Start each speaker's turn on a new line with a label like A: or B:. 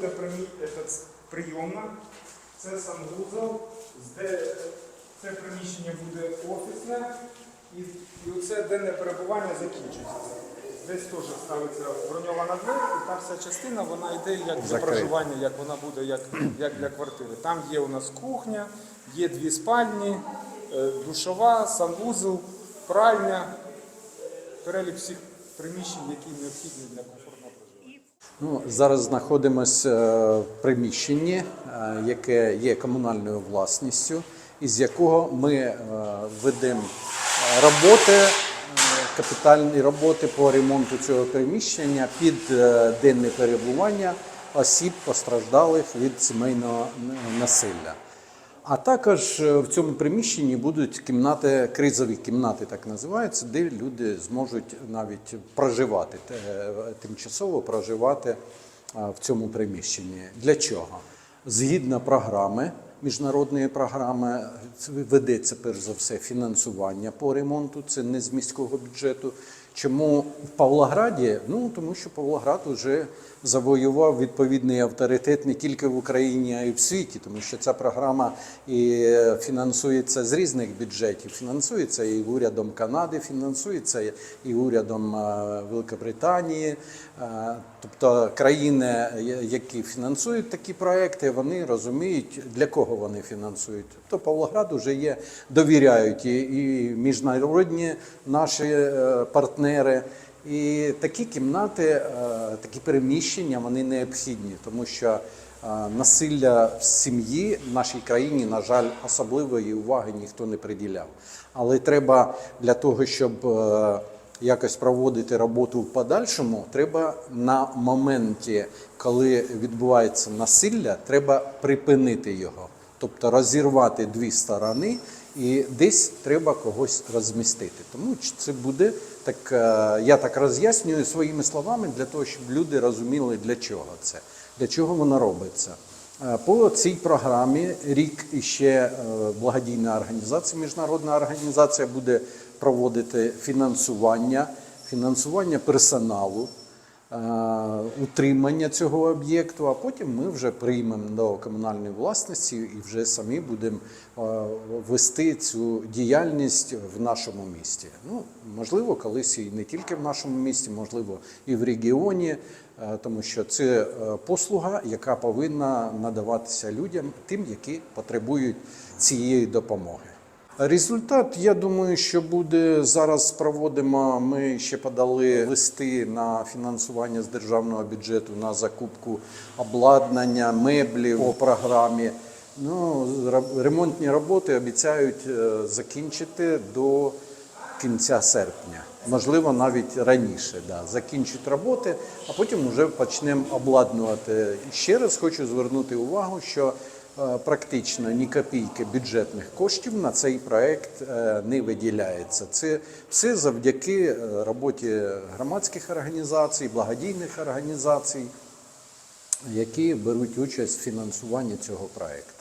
A: Це прийомна, це санвузол, де це приміщення буде офісне, і, і оце денне перебування закінчується. Десь теж ставиться броньована двері, і та вся частина вона йде як для проживання, як вона буде як, як для квартири. Там є у нас кухня, є дві спальні, е, душова, санвузол, пральня, перелік всіх приміщень, які необхідні для проживання.
B: Ну, зараз знаходимося в приміщенні, е, яке є комунальною власністю, із якого ми е, ведемо е, роботи, е, капітальні роботи по ремонту цього приміщення під е, денне перебування осіб, постраждалих від сімейного насилля. А також е, в цьому приміщенні будуть кімнати, кризові кімнати, так називаються, де люди зможуть навіть проживати, тимчасово проживати в цьому приміщенні. Для чого? Згідно програми, міжнародної програми, ведеться перш за все фінансування по ремонту, це не з міського бюджету. Чому в Павлограді? Ну тому що Павлоград вже завоював відповідний авторитет не тільки в Україні, а й в світі, тому що ця програма і фінансується з різних бюджетів. Фінансується і урядом Канади, фінансується і урядом е, Великобританії. Е, Тобто країни, які фінансують такі проекти, вони розуміють, для кого вони фінансують. Тобто Павлоград вже є, довіряють і, і міжнародні наші е, партнери. І такі кімнати, е, такі переміщення, вони необхідні, тому що е, насилля в сім'ї в нашій країні, на жаль, особливої уваги ніхто не приділяв. Але треба для того, щоб е, якось проводити роботу в подальшому, треба на моменті, коли відбувається насилля, треба припинити його, тобто розірвати дві сторони, і десь треба когось розмістити. Тому це буде так. е, Я так роз'яснюю своїми словами для того, щоб люди розуміли, для чого це, для чого воно робиться. Е, По цій програмі рік іще е, благодійна організація, міжнародна організація буде проводити фінансування, фінансування персоналу, утримання цього об'єкту, а потім ми вже приймемо до комунальної власності і вже самі будемо е, вести цю діяльність в нашому місті. Ну, можливо, колись і не тільки в нашому місті, можливо, і в регіоні, е, тому що це е, послуга, яка повинна надаватися людям, тим, які потребують цієї допомоги. Результат, я думаю, що буде зараз. Проводимо. Ми ще подали листи на фінансування з державного бюджету на закупку обладнання, меблів по програмі. Ну, ремонтні роботи обіцяють е, закінчити до кінця серпня, можливо, навіть раніше. Да. Закінчать роботи, а потім вже почнемо обладнувати. Ще раз хочу звернути увагу, що практично ні копійки бюджетних коштів на цей проект е, не виділяється. Це все завдяки е, роботі громадських організацій, благодійних організацій, які беруть участь в фінансуванні цього проекту.